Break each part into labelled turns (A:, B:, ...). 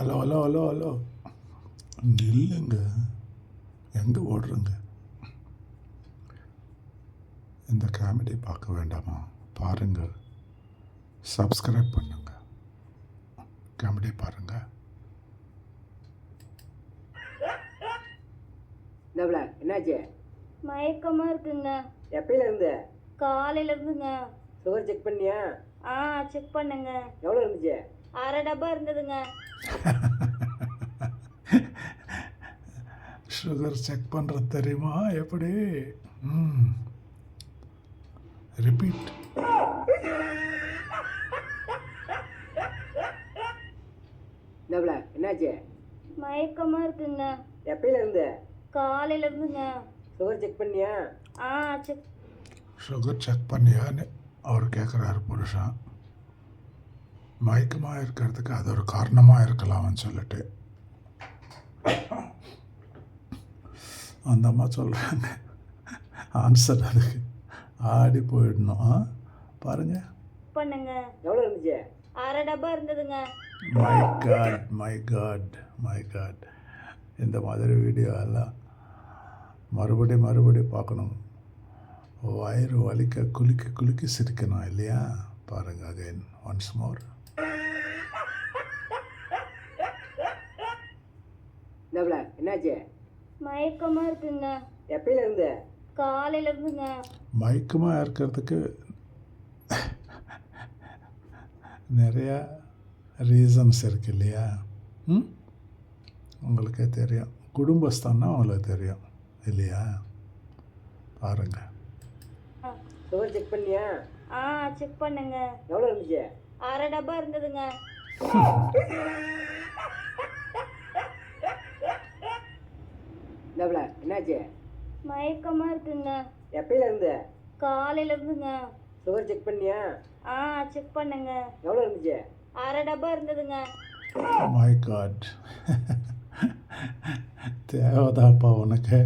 A: Hello hello hello hello. நில்லுங்க. எங்கே ஓடுறீங்க? இந்த காமெடி பார்க்க வேண்டாமா? பாருங்கள் சப்ஸ்கிரைப் பண்ணுங்க. காமெடி பாருங்கள்
B: என்னப்ல என்னாச்சு?
C: மயக்கமா இருக்குங்க.
B: எப்பயில இருந்து?
C: காலையில இருந்துங்க.
B: சுகர் செக் பண்ணியா?
C: ஆ செக் பண்ணுங்க.
B: எவ்வளோ இருந்துச்சு?
C: அரை டப்பா இருந்ததுங்க.
A: சுகர் செக் பண்ணுறது தெரியுமா? எப்படி? ம். ரிப்பீட்
B: என்னாச்சு?
C: மயக்கமா இருக்குங்க.
B: எப்பயில இருந்து
C: காலையில இருந்துங்க
B: சுகர் செக் பண்ணியா?
C: ஆ செக்
A: சுகர் செக் பண்ணியான்னு அவர் கேட்குறாரு புருஷன். மயக்கமாக இருக்கிறதுக்கு அது ஒரு காரணமாக இருக்கலாம்னு சொல்லிட்டு. அந்த அம்மா சொல்கிறாங்க ஆன்சர் அதுக்கு. ஆடி போயிடணும். ஆ? பாருங்க.
C: பண்ணுங்க.
B: எவ்வளோ இருந்துச்சு?
C: அரை டப்பா இருந்ததுங்க.
A: My god my god my god இந்த மாதிரி வீடியோ எல்லாம் மறுபடி மறுபடி பார்க்கணும். வயிறு வலிக்க குலுக்கி குலுக்கி சிரிக்கணும் இல்லையா? பாருங்க அகைன் ஒன்ஸ் மோர்
B: என்னப்ல என்னாச்சு?
C: மயக்கமா இருக்குங்க.
B: எப்பயில இருந்து
C: காலையில இருந்துங்க
A: மயக்கமாக இருக்கிறதுக்கு நிறையா ரீசன்ஸ் இருக்கு இல்லையா? ம்? உங்களுக்கே தெரியும். குடும்பஸ்தான்னா உங்களுக்கு தெரியும் இல்லையா? பாருங்கள்
B: சுகர் செக் பண்ணியா?
C: ஆ செக் பண்ணுங்க.
B: எவ்வளோ இருந்துச்சு?
C: அரை டப்பா இருந்ததுங்க.
B: என்னப்ல என்னாச்சு?
C: மயக்கமா இருக்குங்க.
B: எப்பயில இருந்து?
C: காலையில இருந்துங்க.
B: சுகர் செக் பண்ணியா?
C: ஆ செக் பண்ணுங்க.
B: எவ்வளோ இருந்துச்சு?
C: அரை டப்பா இருந்ததுங்க.
A: மை காட் தேவைதாப்பா உனக்கு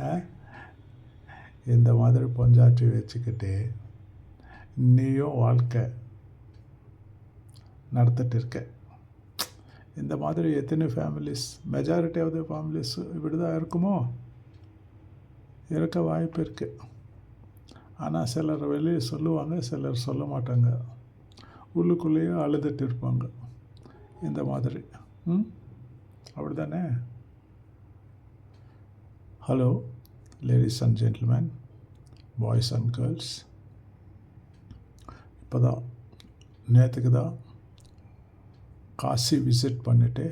A: ஆ? இந்த மாதிரி பொஞ்சாற்றி வச்சுக்கிட்டு நீயும் வாழ்க்கை நடத்திட்டு இருக்க. இந்த மாதிரி எத்தனை families majority of the families இப்படி தான் இருக்குமோ? இருக்க வாய்ப்பு இருக்குது ஆனால் சிலர் வெளியே சொல்லுவாங்க சிலர் சொல்ல மாட்டாங்க. உள்ளுக்குள்ளேயே அழுதுட்டு இருப்பாங்க. இந்த மாதிரி. ம்? அப்படி தானே hello ladies and gentlemen boys and girls இப்போ தான் நேற்றுக்கு தான் காசி விசிட் பண்ணிவிட்டு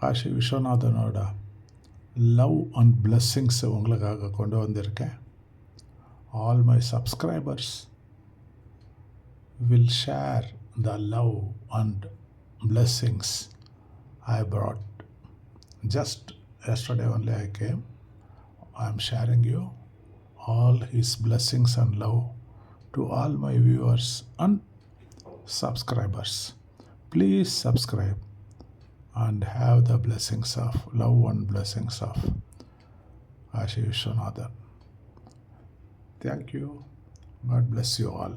A: காசி விஸ்வநாதனோட லவ் அண்ட் பிளெஸ்ஸிங்ஸ் உங்களுக்காக கொண்டு வந்திருக்கேன் all my subscribers will share the love and blessings I brought. Just yesterday only I came. I am sharing you all His blessings and love to all my viewers and subscribers. Please subscribe and have the blessings of love and blessings of Ashi Vishwanathan. Thank you. God bless you all.